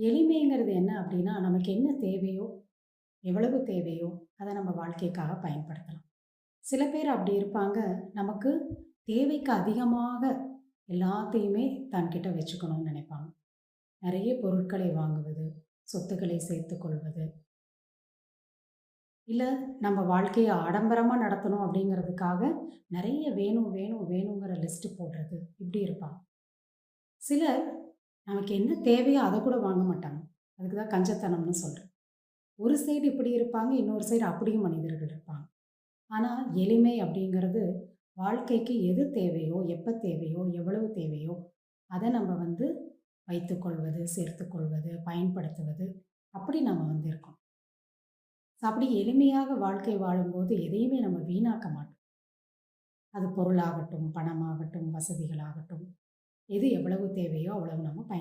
எளிமைங்கிறது என்ன அப்படின்னா, நமக்கு என்ன தேவையோ, எவ்வளவு தேவையோ, அதை நம்ம வாழ்க்கைக்காக பயன்படுத்தலாம். சில பேர் அப்படி இருப்பாங்க, நமக்கு தேவைக்கு அதிகமாக எல்லாத்தையுமே தன்கிட்ட வச்சுக்கணும்னு நினைப்பாங்க. நிறைய பொருட்களை வாங்குவது, சொத்துக்களை சேர்த்து கொள்வது. இல்லை நம்ம வாழ்க்கையை ஆடம்பரமாக நடத்தணும் அப்படிங்கிறதுக்காக, நிறைய வேணும், வேணும், வேணுங்கிற லிஸ்ட்டு போடுறது, இப்படி இருப்பாங்க. சிலர் நமக்கு என்ன தேவையோ அதை கூட வாங்க மாட்டாங்க. அதுக்கு தான் கஞ்சத்தனம்னு சொல்கிறேன் ஒரு சைடு இப்படி இருப்பாங்க, இன்னொரு சைடு அப்படியும் மனிதர்கள் இருப்பாங்க. ஆனால் எளிமை அப்படிங்கிறது வாழ்க்கைக்கு எது தேவையோ, எப்போ தேவையோ, எவ்வளவு தேவையோ, அதை நம்ம வந்து வைத்துக்கொள்வது, சேர்த்துக்கொள்வது, பயன்படுத்துவது, அப்படி நம்ம வந்து இருக்கோம். அப்படி எளிமையாக வாழ்க்கை வாழும்போது எதையுமே நம்ம வீணாக்க மாட்டோம். அது பொருளாகட்டும், பணமாகட்டும், வசதிகளாகட்டும், எது எவ்வளவு தேவையோ அவ்வளவு நம்ம பயன்